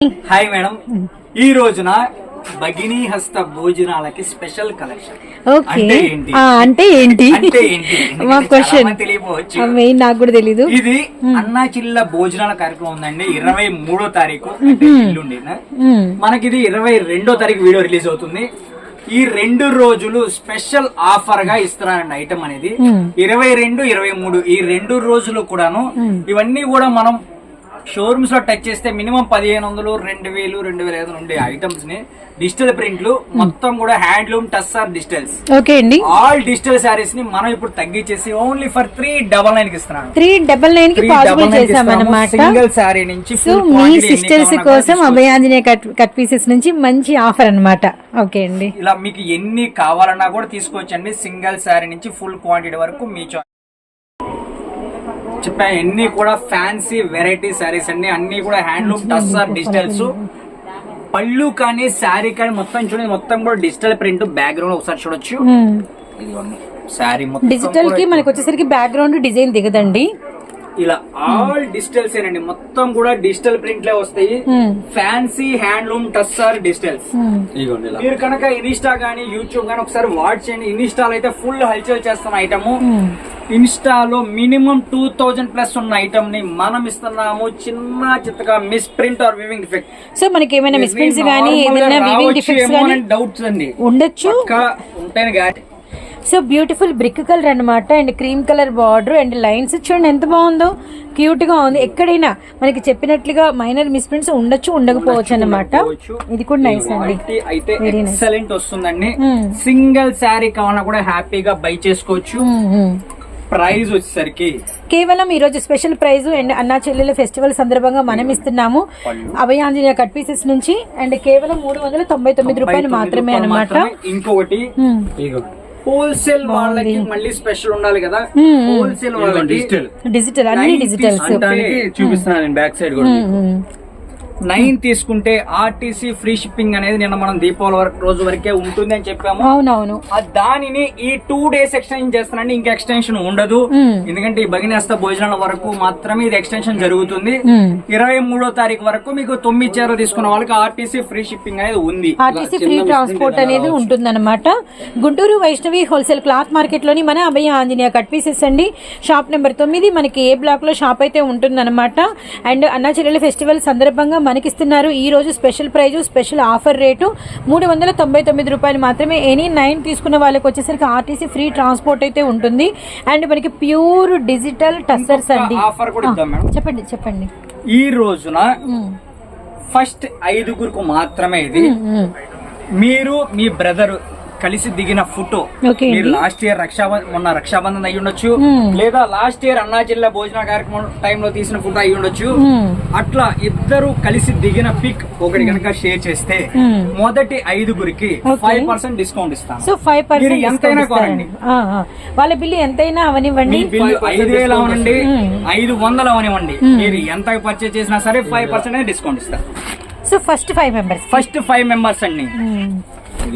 Hi madam ఈ రోజున భగినీ హస్త భోజనాలకి స్పెషల్ కలెక్షన్ అంటే ఏంటి? అంటే ఏంటి? మా క్వశ్చన్ మెయిన్ నాకు కూడా తెలీదు. ఇది అన్నా చిల్ల భోజనాల కార్యక్రమం ఉందండి. ఇరవై మూడో తారీఖు మ్మ్. మనకి ఇది ఇరవై రెండో తారీఖు వీడియో రిలీజ్ అవుతుంది. ఈ రెండు రోజులు స్పెషల్ ఆఫర్గా ఇస్తున్నారండి ఐటమ్ అనేది. ఇరవై రెండు ఇరవై మూడు ఈ రెండు రోజులు కూడాను. ఇవన్నీ కూడా మనం షోరూమ్స్లో టచ్ చేస్తే మినిమం పదిహేను వందలు రెండు వేలు రెండు వేల ఐదు ఉండే ఐటమ్స్ని డిజిటల్ ప్రింట్లు మొత్తం కూడా హ్యాండ్లూమ్ టస్సార్ డిజిటల్స్. ఓకే అండి. ఆల్ డిజిటల్ శారీస్ని మనం ఇప్పుడు తగ్గించేసి ఓన్లీ ఫర్ త్రీ డబల్ నైన్కి ఇస్తున్నాను త్రీ డబల్ నైన్కి పాసిబుల్ చేసామన్నమాట సింగిల్ శారీ నుంచి సో మీ సిస్టర్స్ కోసం కూడా అభయాంజనేయ కట్ కట్ పీసెస్ నుంచి మంచి ఆఫర్ అన్నమాట. ఓకే అండి. ఇలా మీకు ఎన్ని కావాలన్నా కూడా తీసుకోవచ్చండి. సింగిల్ శారీ నుంచి ఫుల్ క్వాంటిటీ వరకు మీ చెప్పా ఎన్ని కూడా ఫ్యాన్సీ వెరైటీ శారీస్ అండి. అన్ని కూడా హ్యాండ్లూమ్ టస్సర్ డిజిటల్స్ పళ్ళు కానీ శారీ కానీ మొత్తం చూడండి మొత్తం కూడా డిజిటల్ ప్రింట్ బ్యాక్గ్రౌండ్ ఒకసారి చూడొచ్చు. ఇదిగోండి శారీ మొత్తం డిజిటల్కి మనకి వచ్చేసరికి బ్యాక్గ్రౌండ్ డిజైన్ దిగదండి. ఇలా ఆల్ డిజిటల్స్ ఏనండి. మొత్తం కూడా డిజిటల్ ప్రింట్లే వస్తాయి. Fancy handloom tussar digitals. మీరు కనుక ఇన్స్టా గానీ యూట్యూబ్ గానీ ఒకసారి వాచ్ చేయండి. ఇన్స్టాలో అయితే ఫుల్ హల్చల్ చేస్తున్న ఐటమ్. ఇన్స్టాలో మినిమం టూ థౌజండ్ ప్లస్ ఉన్న ఐటమ్ని మనం ఇస్తున్నాము. చిన్న చిత్తగా miss print or weaving defect so మనకి ఏమైనా వివింగ్ డిఫెక్ట్స్ కానీ డౌట్స్ అండి. ఉండొచ్చు. పక్కా ఉంటాయి కానీ సో బ్యూటిఫుల్ బ్రిక్ కలర్ అన్నమాట and cream colour border and lines చూడండి ఎంత బాగుందో. క్యూట్గా ఉంది. ఎక్కడైనా మనకి చెప్పినట్లుగా మైనర్ మిస్ప్రింట్స్ ఉండొచ్చు ఉండకపోవచ్చు అన్నమాట. ఉండకపోవచ్చు. ఇది కూడా నైస్ అండి. అయితే. ఎక్సలెంట్ వస్తుందండి. Hmm. సింగిల్ శారీ కావాలన్నా కూడా హ్యాపీగా బై చేసుకోవచ్చు. మ్మ్, మ్మ్. ప్రైస్ వచ్చేసరికి కేవలం ఈ రోజు స్పెషల్ ప్రైజ్ అండ్ అన్నా చెల్లెల ఫెస్టివల్ సందర్భంగా మనం ఇస్తున్నాము. అభయాంజనేయ కట్ పీసెస్ నుంచి అండ్ కేవలం మూడు వందల తొంభై తొమ్మిది రూపాయలు మాత్రమే మాత్రమే. ఇంకొకటి హోల్సేల్ వాళ్ళకి మళ్ళీ స్పెషల్ ఉండాలి కదా. Hmm. హోల్సేల్ వాళ్ళకి డిజిటల్ డిజిటల్ అన్ని డిజిటల్స్ దానికి చూపిస్తున్నాను నేను బ్యాక్ సైడ్ కూడా మీకు. నైన్ తీసుకుంటే ఆర్టీసీ ఫ్రీ షిప్పింగ్ అనేది నిన్న మనం దీపావళి వరకు రోజు వరకే ఉంటుంది అని చెప్పాము. అవునవును. ఆ దానిని ఈ టూ డేస్ ఎక్స్టెన్షన్ చేస్తానండి ఇంకా ఎక్స్టెన్షన్ ఉండదు. ఎందుకంటే ఈ భగినేస్త భోజనాల వరకు మాత్రమే ఇది ఎక్స్టెన్షన్ జరుగుతుంది. ఇరవై మూడో తారీఖు వరకు మీకు తొమ్మిది చీరలు తీసుకున్న వాళ్ళకి ఆర్టీసీ ఫ్రీ షిప్పింగ్ అనేది ఉంది. ఆర్టీసీ ఫ్రీ ట్రాన్స్పోర్ట్ అనేది ఉంటుందన్నమాట. గుంటూరు వైష్ణవి హోల్సేల్ క్లాత్ మార్కెట్లోని మన అభయ ఆంజనేయ కట్ పీసెస్ అండి. షాప్ నెంబర్ తొమ్మిది మనకి ఏ బ్లాక్లో షాప్ అయితే ఉంటుందన్నమాట. అండ్ అన్నా చెల్లెల ఫెస్టివల్ సందర్భంగా మనకి ఇస్తున్నారు ఈ రోజు special prize special offer rate మూడు వందల తొంభై తొమ్మిది రూపాయలు మాత్రమే. ఎనీ నైన్ తీసుకున్న వాళ్ళకి వచ్చేసరికి ఆర్టీసీ ఫ్రీ ట్రాన్స్పోర్ట్ అయితే ఉంటుంది. అండ్ మనకి ప్యూర్ డిజిటల్ టస్సర్స్ అండి. ఆఫర్ కూడా ఇద్దాం మేడం. చెప్పండి చెప్పండి. ఈ రోజున. ఫస్ట్ ఐదుగురికి మాత్రమే ఇది. మీరు మీ బ్రదర్ కలిసి దిగిన ఫోటో. మీరు లాస్ట్ ఇయర్ రక్షాబంధన్ మొన్న రక్షాబంధన్ అయి ఉండొచ్చు. లేదా లాస్ట్ ఇయర్ అన్నా జిల్లా భోజన కార్యక్రమం టైంలో తీసిన ఫోటో అయి ఉండొచ్చు. అట్లా ఇద్దరు కలిసి దిగిన పిక్ ఒకటి కనుక షేర్ చేస్తే. మొదటి ఐదుగురికి. ఫైవ్ పర్సెంట్ డిస్కౌంట్ ఇస్తాను. సో ఫైవ్ మీరు ఎంతైనా పర్సెంట్ కొనండి. వాళ్ళ బిల్లు ఎంతైనా అవనివ్వండి. బిల్లు ఐదు వేలు అవనండి. ఐదు వందలు అవనివ్వండి. మీరు ఎంత పర్చేస్ చేసినా సరే ఫైవ్ పర్సెంట్ డిస్కౌంట్ ఇస్తాను. So first five members first five members అండి.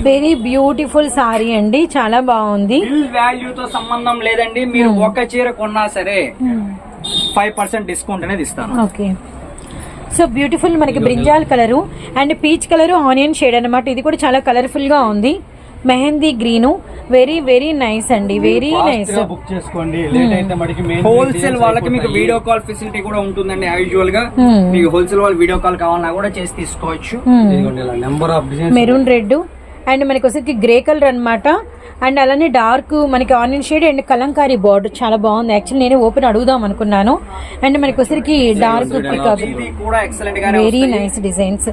వెరీ బ్యూటిఫుల్ సారీ అండి. చాలా బాగుంది. బిల్ వాల్యూ తో సంబంధం లేదండి. మీరు ఒక చీర కొన్నా సరే ఫైవ్ పర్సెంట్ డిస్కౌంట్ అనేది ఇస్తాను. ఓకే సో బ్యూటిఫుల్ మనకి brinjal colour and peach colour onion shade అన్నమాట. ఇది కూడా చాలా కలర్ఫుల్గా ఉంది. Mehndi green. Very very nice అండి. వెరీ నైస్ బుక్ చేసుకోండి. లేట్ అయితే మడికి మెయిన్ హోల్సేల్ వాళ్ళకి మీకు వీడియో కాల్ ఫెసిలిటీ కూడా ఉంటుందండి యూజువల్గా. Hmm. మీకు హోల్సేల్ వాళ్ళు వీడియో కాల్ కావాలన్నా కూడా చేసి తీసుకోవచ్చు. ఇదిగోండి ఇలా number of designs maroon red and మనకి వచ్చేసరికి గ్రే కలర్ అన్నమాట. అండ్ అలానే డార్క్ మనకి onion shade and kalamkari border చాలా బాగుంది. యాక్చువల్లీ నేను ఓపెన్ అడుగుదాం అనుకున్నాను. అండ్ మనకి వచ్చేసరికి dark very nice designs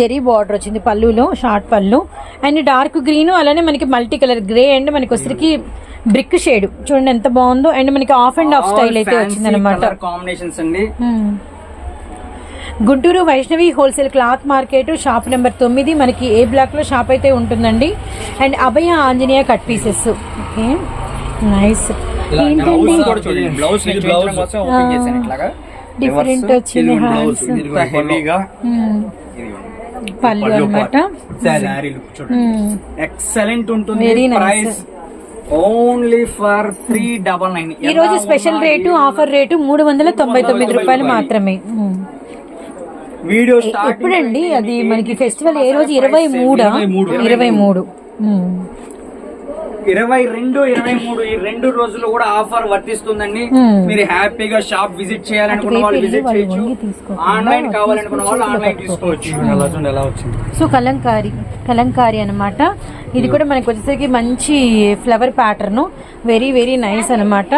zari border వచ్చింది పళ్ళులో షార్ట్ పళ్ళు. అండ్ డార్క్ గ్రీన్ అలానే మనకి మల్టీ కలర్ గ్రే అండ్ మనకి వచ్చరికి బ్రిక్ షేడ్. చూడండి ఎంత బాగుందో. అండ్ మనకి ఆఫ్ అండ్ ఆఫ్ స్టైల్ అయితే వచ్చింది అనమాట కాంబినేషన్స్ అండి. Guntur Vaishnavi wholesale cloth market shop number తొమ్మిది. మనకి ఏ బ్లాక్లో షాప్ అయితే ఉంటుందండి? And Abhaya Anjaneya cut pieces. Okay. Nice. ఏంటండి? డిఫరెంట్ వచ్చింది హ్యాండ్స్. హెవీగా. పళ్ళు అనమాట శారీ లుక్ చూడండి. ఎక్సలెంట్ ఉంటుంది. Very nice. Price only for three double nine ఈ రోజు స్పెషల్ రేటు ఆఫర్ రేటు మూడు వందల తొంభై తొమ్మిది రూపాయలు మాత్రమే. మ్మ్. వీడియో స్టార్ట్ ఎప్పుడండి? అది మనకి ఫెస్టివల్ ఏ రోజు? ఇరవై మూడా? ఇరవై మూడు. ఉమ్. ఇరవై రెండు ఇరవై మూడు ఈ రెండు రోజులు కూడా ఆఫర్ వర్తిస్తుందండి. Hmm. మీరు హ్యాపీగా షాప్ విజిట్ చేయాలనుకున్న వాళ్ళు విజిట్ చేయొచ్చు. ఆన్లైన్ కావాలనుకున్న వాళ్ళు ఆన్లైన్ తీసుకోవచ్చు. ఎలా చూడండి ఎలా వచ్చింది? సో కలంకారీ కలంకారీ అన్నమాట. ఇది కూడా మనకి వచ్చేసరికి మంచి flower pattern very very nice అన్నమాట.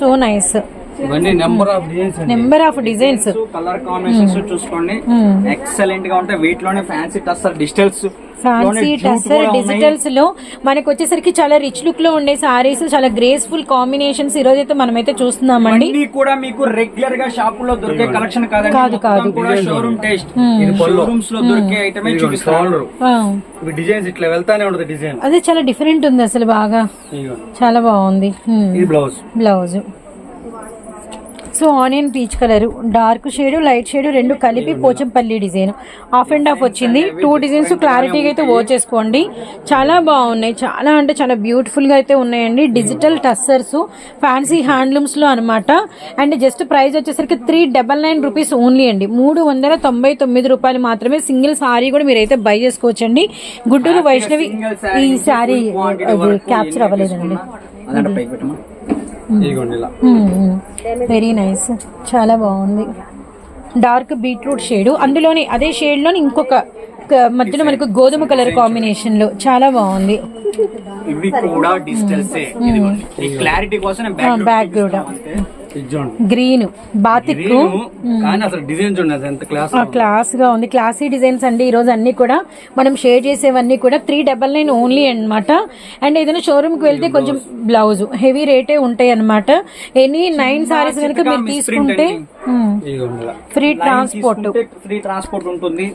సో నైస్ ఇవన్నీ number of designs number of designs colour combinations చూసుకోండి. Hmm. ఎక్సలెంట్గా ఉంటాయి. వీటిలోనే fancy tussar digitals fancy tussar డిజిటల్స్లో మనకి వచ్చేసరికి చాలా రిచ్ లుక్లో ఉండే సారీస్ చాలా గ్రేస్ఫుల్ కాంబినేషన్స్ ఈ రోజు అయితే మనమైతే చూస్తున్నామండి. అన్ని కూడా మీకు రెగ్యులర్గా షాపుల్లో దొరికే కలెక్షన్ కాదు, కాదు. కూడా షోరూమ్ టేస్ట్ ఇది. షోరూమ్స్లో దొరికే ఐటమే ఇవి డిజైన్స్ ఇట్లా వెళ్తానే ఉంటుంది డిజైన్ అదే చాలా డిఫరెంట్ ఉంది అసలు బాగా. చాలా బాగుంది. ఇది blouse blouse so onion peach colour dark shade light shade రెండు కలిపి Pochampally design. Off and off వచ్చింది. టూ డిజైన్స్ క్లారిటీగా అయితే ఓ చేసుకోండి. చాలా బాగున్నాయి. చాలా అంటే చాలా బ్యూటిఫుల్గా అయితే ఉన్నాయండి. డిజిటల్ టస్సర్స్ ఫ్యాన్సీ హ్యాండ్లూమ్స్లో అనమాట అండ్ జస్ట్ ప్రైస్ వచ్చేసరికి three double nine rupees only అండి. మూడు వందల తొంభై తొమ్మిది రూపాయలు మాత్రమే సింగిల్ సారీ కూడా మీరైతే బై చేసుకోవచ్చండి. గుంటూరు వైష్ణవి ఈ సారీ క్యాప్చర్ అవ్వలేదండి. ఇదిగోండి ఇలా. వెరీ నైస్ చాలా బాగుంది. డార్క్ బీట్రూట్ షేడ్ అందులోని అదే షేడ్లోని ఇంకొక మధ్యలో మనకు గోధుమ కలర్ కాంబినేషన్లో చాలా బాగుంది. ఇవి కూడా డిజిటల్స్. క్లారిటీ కోసం బ్యాక్ కూడా ఇది చూడండి గ్రీన్ బాతిక్ గ్రీను, కానీ అసలు డిజైన్ చూడండి అది ఎంత క్లాస్ క్లాస్గా ఉంది. క్లాసీ డిజైన్స్ అండి. ఈ రోజు అన్ని కూడా మనం షేర్ చేసేవన్నీ కూడా త్రీ డబల్ నైన్ ఓన్లీ అన్నమాట. అండ్ ఏదైనా షోరూమ్కి వెళ్తే కొంచెం బ్లౌజ్ హెవీ రేటే ఉంటాయి అన్నమాట. ఎనీ నైన్ సారీస్ కనుక మీరు తీసుకుంటే ఫ్రీ ట్రాన్స్పోర్ట్ ఫ్రీ ట్రాన్స్పోర్ట్ ఉంటుంది.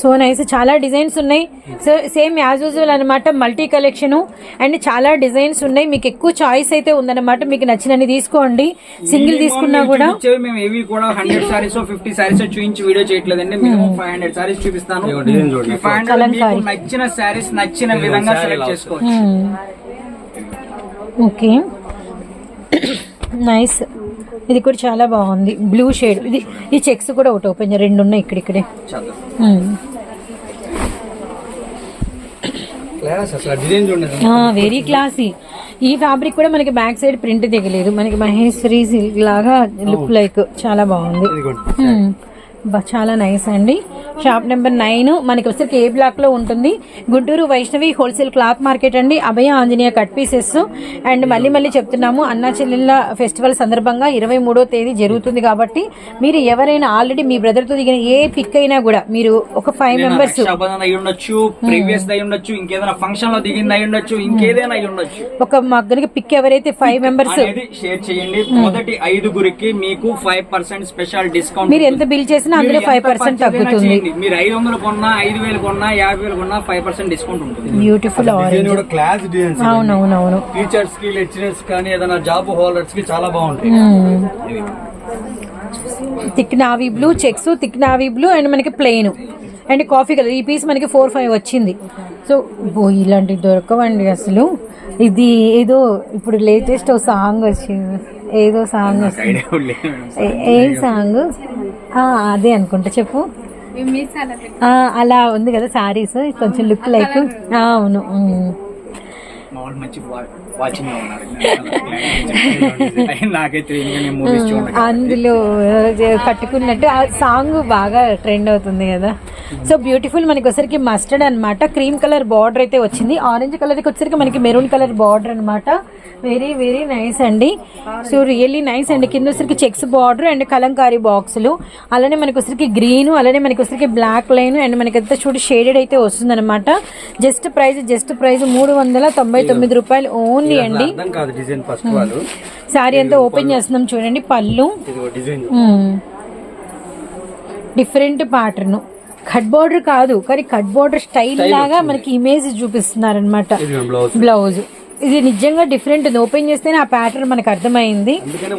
సో నైస్ చాలా డిజైన్స్ ఉన్నాయి. సో సేమ్ యాజ్ యూజువల్ అనమాట మల్టీ కలెక్షన్. అండ్ చాలా డిజైన్స్ ఉన్నాయి. మీకు ఎక్కువ చాయిస్ అయితే ఉందన్నమాట. మీకు నచ్చినన్ని తీసుకోండి. సింగిల్ తీసుకున్నా కూడా. మేము ఏవి కూడా హండ్రెడ్ సారీస్ ఫిఫ్టీ సారీస్ చూపించి వీడియో చేయట్లేదండి. మినిమం ఫైవ్ హండ్రెడ్ సారీస్ చూపిస్తాను. ఇదిగో డిజైన్ చూడండి. ఈ 500 మీకు కలంకారీ. నచ్చిన సారీస్ నచ్చిన విధంగా సెలెక్ట్ చేసుకోవచ్చు. ఓకే నైస్ ఇది కూడా చాలా బాగుంది. బ్లూ షేడ్ ఇది ఈ చెక్స్ కూడా ఒకటి ఓపెన్ రెండు ఉన్నాయి చూడండి అసలు. వెరీ క్లాసీ ఈ ఫ్యాబ్రిక్ కూడా మనకి బ్యాక్ సైడ్ ప్రింట్ దిగలేదు మనకి మహేశ్వరి సిల్క్ లాగా లుక్ లైక్ చాలా బాగుంది. చాలా నైస్ అండి. Shop number nine. మనకి వచ్చేసరికి ఏ బ్లాక్లో ఉంటుంది. Guntur Vaishnavi wholesale cloth market అండి. Abhaya Anjaneya cut pieces. And మళ్ళీ మళ్ళీ చెప్తున్నాము అన్నా చెల్లెళ్ళ ఫెస్టివల్ సందర్భంగా ఇరవై మూడో తేదీ జరుగుతుంది కాబట్టి మీరు ఎవరైనా ఆల్రెడీ మీ బ్రదర్తో దిగిన ఏ పిక్ అయినా కూడా మీరు ఒక ఫైవ్ మెంబర్స్ అయి ఉండొచ్చు ప్రీవియస్ అయి ఉండొచ్చు ఇంకేదైనా ఫంక్షన్లో దిగింది అయి ఉండొచ్చు ఇంకేదైనా అయి ఉండొచ్చు. ఒక మగ్గనికి పిక్ ఎవరైతే ఫైవ్ మెంబర్స్ షేర్ చేయండి. మొదటి ఐదుగురికి మీకు ఫైవ్ పర్సెంట్ స్పెషల్ డిస్కౌంట్ మీరు ఎంత బిల్ చేసినా అందులో ఫైవ్ పర్సెంట్ తగ్గుతుంది. చేయండి. మీరు ఐదు వందలు కొన్నా ఐదు వేలు కొన్నా యాభై వేలు కొన్నా ఫైవ్ పర్సెంట్ డిస్కౌంట్ ఉంటుంది. బ్యూటిఫుల్ డిజైన్ ఆరెంజ్ కూడా క్లాస్ డిజైన్స్ అవునవునవును. టీచర్స్కి లెక్చరర్స్ కానీ ఏదైనా జాబ్ హోల్డర్స్కి చాలా బాగుంటాయి. Thick navy blue checks thick navy blue and మనకి ప్లెయిన్ అండ్ కాఫీ కలర్ ఈ పీస్ మనకి ఫోర్ ఫైవ్ వచ్చింది. సో ఓ ఇలాంటివి దొరకవండి అసలు. ఇది ఏదో ఇప్పుడు లేటెస్ట్ ఒక సాంగ్ వచ్చింది. ఏదో సాంగ్ వచ్చింది. ఏ- ఏం సాంగ్ ఆ, అదే అనుకుంటా చెప్పు. అలా ఉంది కదా సారీస్ కొంచెం లుక్ లైక్. అవును ఉన్నారు నాకైతే తెలియదు చూడండి అందులో కట్టుకున్నట్టు ఆ సాంగ్ బాగా ట్రెండ్ అవుతుంది కదా. సో బ్యూటిఫుల్ మనకి వచ్చరికి మస్టర్డ్ అన్నమాట. క్రీమ్ కలర్ బార్డర్ అయితే వచ్చింది. ఆరెంజ్ కలర్ వచ్చరికి మనకి మెరూన్ కలర్ బార్డర్ అన్నమాట. వెరీ వెరీ నైస్ అండి. సో రియల్లీ నైస్ అండి. కింద వచ్చరికి చెక్స్ బార్డర్ అండ్ కలంకారీ బాక్సులు అలానే మనకి వచ్చరికి గ్రీన్ అలానే మనకి వచ్చరికి బ్లాక్ లైన్ అండ్ మనకి అంతా చూడు షేడెడ్ అయితే వస్తుంది అనమాట జస్ట్ ప్రైస్ జస్ట్ ప్రైస్ మూడు వందల తొంభై తొమ్మిది రూపాయలు. ఓన్లీ అండి. వాళ్ళు. శారీ అంతా ఓపెన్ చేస్తున్నాం చూడండి పళ్ళు. డిఫరెంట్ ప్యాటర్న్ కట్ బోర్డర్ కాదు కానీ కట్ బోర్డర్ స్టైల్ లాగా మనకి ఇమేజ్ చూపిస్తున్నారు అనమాట బ్లౌజ్ ఇది నిజంగా డిఫరెంట్ ఉంది. ఓపెన్ చేస్తేనే ఆ ప్యాటర్న్ మనకు అర్థమైంది.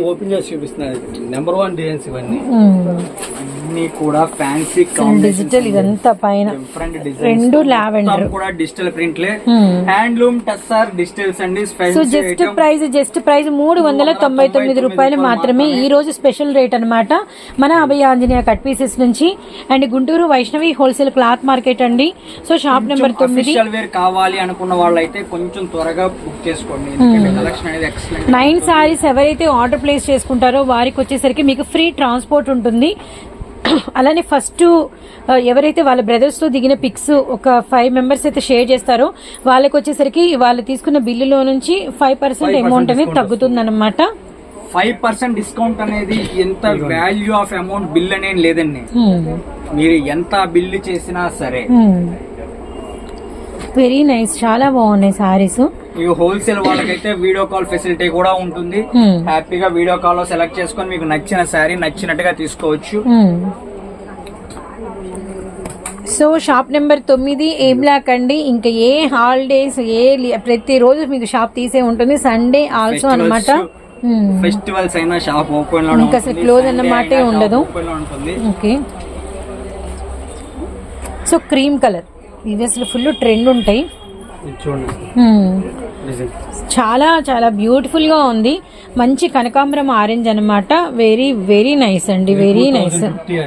ఓపెన్ చేసి చూపిస్తున్నాను నెంబర్ వన్ డిజైన్స్ ఇవన్నీ. మ్మ్. అన్ని కూడా ఫ్యాన్సీ డిజిటల్ ఇదంతా పైన. డిఫరెంట్ రెండు lavender. కూడా డిజిటల్ ప్రింట్లే Hmm. హ్యాండ్లూమ్ టస్సార్ డిజిటల్స్ అండి so just. Price just price మూడు వందల తొంభై తొమ్మిది రూపాయలు మాత్రమే ఈ రోజు స్పెషల్ రేట్ అన్నమాట. మన అభయ ఆంజనేయ కట్ పీసెస్ నుంచి. And Guntur Vaishnavi wholesale cloth market అండి. సో షాప్ నెంబర్ తొమ్మిది. వేర్ కావాలి అనుకున్న వాళ్ళైతే కొంచెం త్వరగా బుక్ చేసుకోండి. ఎందుకంటే కలెక్షన్ అనేది ఎక్సలెంట్ నైన్ సారీస్ ఎవరైతే ఆర్డర్ ప్లేస్ చేసుకుంటారో వారికి వచ్చేసరికి మీకు ఫ్రీ ట్రాన్స్పోర్ట్ ఉంటుంది. అలానే ఫస్ట్ ఎవరైతే వాళ్ళ బ్రదర్స్తో దిగిన పిక్స్ ఒక ఫైవ్ మెంబర్స్ అయితే షేర్ చేస్తారో వాళ్ళకి వచ్చేసరికి వాళ్ళు తీసుకున్న బిల్లులో నుంచి ఫైవ్ పర్సెంట్ అమౌంట్ అనేది తగ్గుతుంది అనమాట ఫైవ్ పర్సెంట్ డిస్కౌంట్ అనేది ఎంత వాల్యూ ఆఫ్ అమౌంట్ బిల్ అనేది లేదండి. మీరు ఎంత బిల్లు చేసినా సరే. వెరీ నైస్ చాలా బాగున్నాయి సారీస్ మీకు హోల్సేల్ వాళ్ళకైతే వీడియో కాల్ ఫెసిలిటీ కూడా ఉంటుంది. హ్యాపీగా వీడియో కాల్లో సెలెక్ట్ చేసుకొని మీకు నచ్చిన శారీ నచ్చినట్టుగా తీసుకోవచ్చు. సో షాప్ నెంబర్ తొమ్మిది ఏ బ్లాక్ అండి. ఇంకా ఏ హాలిడేస్ ఏ ప్రతిరోజు మీకు షాప్ తీసే ఉంటుంది. సండే ఆల్సో అనమాట ఫెస్టివల్స్ అయినా షాప్ ఓపెన్లో ఇంకా అసలు close అన్న మాటే ఉండదు. ఓపెన్లో ఉంటుంది. ఓకే సో క్రీమ్ కలర్ ఇవి అసలు ఫుల్ ట్రెండ్ ఉంటాయి. ఇది చూడండి. Hmm. చాలా చాలా బ్యూటిఫుల్గా ఉంది. మంచి కనకాంబరం ఆరెంజ్ అన్నమాట. వెరీ వెరీ నైస్ అండి. వెరీ నైస్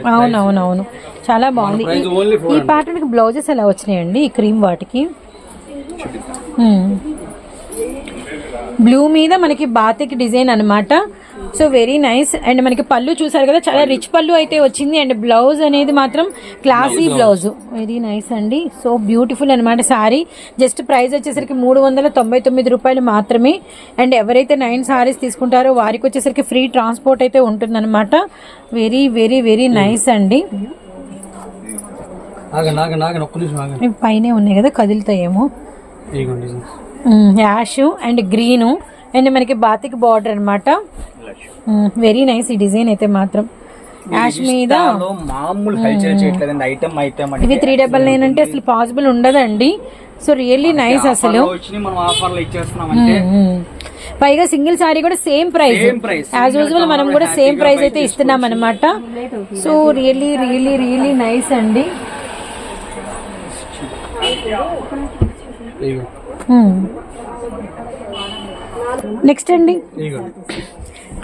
అవునవునవును. చాలా బాగుంది. ఈ- only ఈ ప్యాటర్న్కి బ్లౌజెస్ ఎలా వచ్చినాయండి? ఈ క్రీమ్ వాటికి? బ్లూ మీద మనకి బాతిక్ డిజైన్ అన్నమాట. So very nice. అండ్ మనకి పళ్ళు చూసారు కదా చాలా రిచ్ పళ్ళు అయితే వచ్చింది. అండ్ బ్లౌజ్ అనేది మాత్రం క్లాసీ బ్లౌజ్. వెరీ నైస్ అండి. సో బ్యూటిఫుల్ అనమాట సారీ. జస్ట్ ప్రైస్ వచ్చేసరికి మూడు వందల తొంభై తొమ్మిది రూపాయలు మాత్రమే. అండ్ ఎవరైతే నైన్ సారీస్ తీసుకుంటారో వారికి వచ్చేసరికి ఫ్రీ ట్రాన్స్పోర్ట్ అయితే ఉంటుందన్నమాట. వెరీ వెరీ వెరీ నైస్ అండి. పైనే ఉన్నాయి కదా కదులుతాయేమో. Ash and green. అండ్ మనకి బాతిక్ బార్డర్ అనమాట వెరీ నైస్ ఈ డిజైన్ అయితే మాత్రం. యాష్ మీద మామూలు కల్చర్ చేయట్లేదండి ఐటమ్ ఐటమ్ ఇవి త్రీ డబల్ నైన్ అంటే అసలు పాసిబుల్ ఉండదండి. సో రియల్లీ నైస్ అసలు. పైగా సింగిల్ సారీ కూడా సేమ్ ప్రైస్. యాజ్ యూజువల్ మనం కూడా సేమ్ ప్రైస్ అయితే ఇస్తున్నాం అనమాట so really really really nice అండి. నెక్స్ట్ అండి.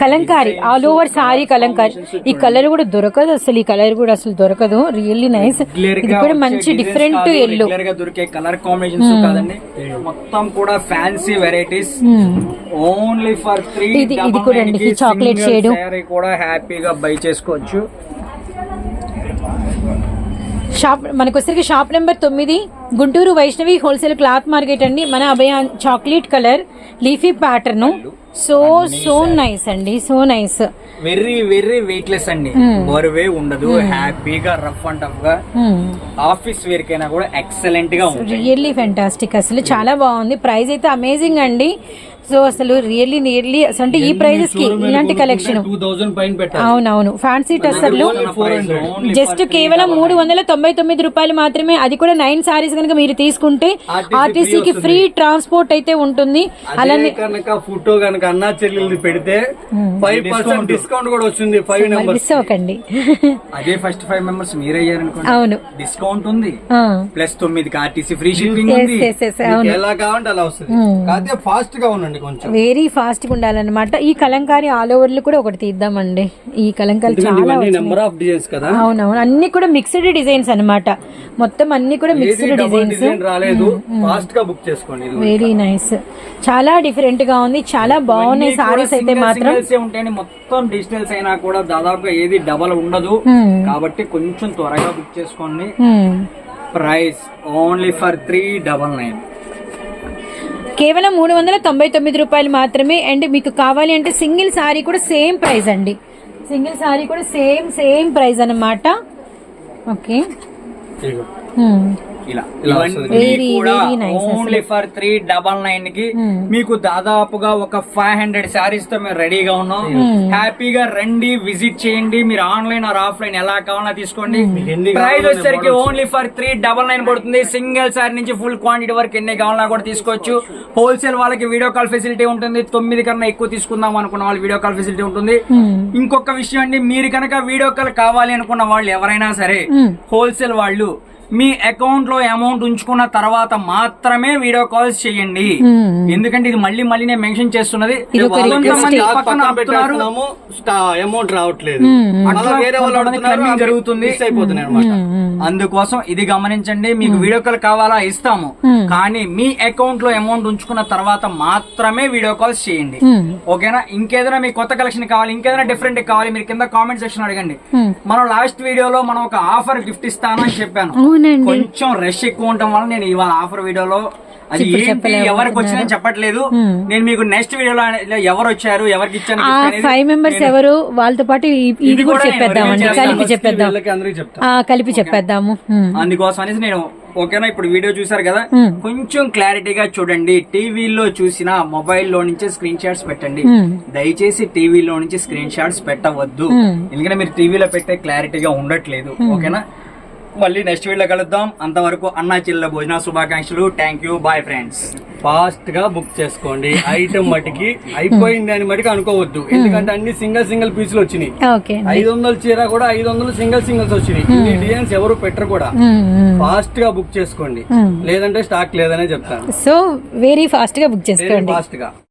Kalamkari. All over sari kalamkari. ఈ కలర్ కూడా దొరకదు అసలు ఈ కలర్ కూడా అసలు దొరకదు. రియల్లీ నైస్ ఇది కూడా మంచి డిఫరెంట్ ఎల్లో దొరికే కలర్ కాంబినేషన్స్ కాదండి. మొత్తం కూడా fancy varieties only for three ఇది- ఇది కూడా అండి, chocolate shade. కూడా హ్యాపీగా బై చేసుకోవచ్చు. షాప్ మనకు వచ్చరికి షాప్ నెంబర్ తొమ్మిది. Guntur Vaishnavi wholesale cloth market అండి. మన Abhaya chocolate colour leafy pattern. So so nice అండి. So nice very very weightless అండి. బరువే ఉండదు హ్యాపీగా రఫ్ అండ్ టఫ్గా ఆఫీస్ వేర్ కైనా కూడా ఎక్సలెంట్గా ఉంటుంది రియల్లీ ఫెంటాస్టిక్ అసలు చాలా బాగుంది. ప్రైస్ అయితే అమేజింగ్ అండి. సో అసలు రియల్లీ నియర్లీ అసలు అంటే ఈ ప్రైజెస్కి ఇలాంటి కలెక్షన్ అవునవును. ఫ్యాన్సీ టస్సర్లు జస్ట్ కేవలం మూడు వందల తొంభై తొమ్మిది రూపాయలు మాత్రమే. అది కూడా నైన్ సారీస్ కనుక మీరు తీసుకుంటే ఆర్టీసీకి ఫ్రీ ట్రాన్స్పోర్ట్ అయితే ఉంటుంది. అలానే కనుక ఫోటో కనుక అన్నా చెల్లెల్ది పెడితే ఫైవ్ పర్సెంట్ డిస్కౌంట్ కూడా వచ్చింది ఫైవ్ నెంబర్స్ మిస్ అవ్వకండి. అదే ఫస్ట్ ఫైవ్ మెంబర్స్ మీరే అయ్యారనుకోండి. అవును. డిస్కౌంట్ ఉంది. ప్లస్ తొమ్మిది ఆర్టీసీ ఫ్రీ షిప్పింగ్ ఉంది. ఎలా కావాలంటే అలా వస్తుంది. కాకపోతే ఫాస్ట్గా ఉండండి కొంచెం. వెరీ ఫాస్ట్గా ఉండాలన్నమాట. ఈ కలంకారీ ఆల్ ఓవర్లో కూడా ఒకటి తీద్దామండి. ఈ కలంకారీ చాలా నెంబర్ ఆఫ్ డిజైన్స్ కదా. అవునవును. అన్ని కూడా మిక్స్డ్ డిజైన్స్ అన్నమాట. మొత్తం అన్ని కూడా మిక్స్డ్ డిజైన్స్ డిజైన్ రాలేదు. ఫాస్ట్గా బుక్ చేసుకోండి వెరీ నైస్ చాలా డిఫరెంట్గా ఉంది. చాలా బాగున్నాయి. సారీస్ అయితే మాత్రం. మొత్తం డిజిటల్స్ అయినా కూడా దాదాపుగా ఏది డబల్ ఉండదు. Hmm. కాబట్టి కొంచెం త్వరగా బుక్ చేసుకోండి. Price only for three double nine కేవలం మూడు వందల తొంభై తొమ్మిది రూపాయలు మాత్రమే అండ్ మీకు కావాలి అంటే సింగిల్ సారీ కూడా సేమ్ ప్రైస్ అండి. సింగిల్ సారీ కూడా సేమ్ సేమ్ ప్రైస్ అన్నమాట. ఓకే. ఇలా ఇలా ఇవన్నీ కూడా ఓన్లీ ఫర్ త్రీ డబల్ నైన్కి మీకు దాదాపుగా ఒక ఫైవ్ హండ్రెడ్ శారీస్తో మేము రెడీగా ఉన్నాం. హ్యాపీగా రండి విజిట్ చేయండి. మీరు ఆన్లైన్ ఆర్ ఆఫ్లైన్ ఎలా కావాలన్నా తీసుకోండి. ప్రైస్ కావాలో వచ్చేసరికి only for three double nine పడుతుంది. సింగిల్ సారీ నుంచి ఫుల్ క్వాంటిటీ వరకు ఎన్ని కావాలన్నా కూడా తీసుకోవచ్చు. హోల్సేల్ వాళ్ళకి వీడియో కాల్ ఫెసిలిటీ ఉంటుంది. తొమ్మిది కన్నా ఎక్కువ తీసుకుందాం అనుకున్న వాళ్ళు వీడియో కాల్ ఫెసిలిటీ ఉంటుంది. ఇంకొక విషయం అండి మీరు కనుక వీడియో కాల్ కావాలి అనుకున్న వాళ్ళు ఎవరైనా సరే హోల్సేల్ వాళ్ళు మీ అకౌంట్లో అమౌంట్ ఉంచుకున్న తర్వాత మాత్రమే వీడియో కాల్స్ చేయండి. ఎందుకంటే ఇది మళ్ళీ మళ్ళీ నేను మెన్షన్ చేస్తున్నది. అమౌంట్ రావట్లేదు. జరుగుతుంది. అందుకోసం ఇది గమనించండి. మీకు వీడియో కాల్ కావాలా? ఇస్తాము. కానీ మీ అకౌంట్లో అమౌంట్ ఉంచుకున్న తర్వాత మాత్రమే వీడియో కాల్స్ చేయండి. ఓకేనా? ఇంకేదైనా మీకు కొత్త కలెక్షన్ కావాలి ఇంకేదైనా డిఫరెంట్ కావాలి మీరు కింద కామెంట్ సెక్షన్ అడగండి. మనం లాస్ట్ వీడియోలో మనం ఒక ఆఫర్ గిఫ్ట్ ఇస్తాను అని చెప్పాను. అవునండి. కొంచెం రష్ ఎక్కువ ఉండటం వల్ల నేను ఇవాళ ఆఫర్ వీడియోలో అది ఏంటి. ఎవరికి వచ్చిందని చెప్పట్లేదు. నేను మీకు నెక్స్ట్ వీడియోలో ఎవరు వచ్చారు ఎవరికి ఇచ్చాను ఫైవ్ మెంబర్స్ ఎవరు వాళ్ళతో పాటు ఇది కూడా చెప్పేద్దామండి కలిపి. చెప్పేద్దాం. కలిపి చెప్పేద్దాము. అందుకోసం అనేసి నేను ఓకేనా ఇప్పుడు వీడియో చూసారు కదా? కొంచెం క్లారిటీగా చూడండి. టీవీలో చూసిన మొబైల్లో నుంచి స్క్రీన్ షాట్స్ పెట్టండి. దయచేసి టీవీలో నుంచి స్క్రీన్ షాట్స్ పెట్టవద్దు. ఎందుకంటే మీరు టీవీలో పెట్టే క్లారిటీగా ఉండట్లేదు. ఓకేనా? మళ్ళీ నెక్స్ట్ వీడియో కలుద్దాం. అంతవరకు అన్నా చిల్ల భోజన శుభాకాంక్షలు. థ్యాంక్ యూ బాయ్ ఫ్రెండ్స్ ఫాస్ట్గా బుక్ చేసుకోండి. ఐటమ్ మటుకి అయిపోయింది అని మటుకు అనుకోవద్దు. ఎందుకంటే అన్ని సింగిల్ సింగిల్ పీసులు వచ్చినాయి. ఐదు వందల చీర కూడా ఐదు వందలు సింగిల్ సింగిల్స్ వచ్చినాయి. డిజైన్స్ ఎవరు పెట్టరు కూడా. ఫాస్ట్గా బుక్ చేసుకోండి. లేదంటే స్టాక్ లేదనే చెప్తాను. సో వెరీ ఫాస్ట్గా బుక్ చేసుకోండి. ఫాస్ట్గా.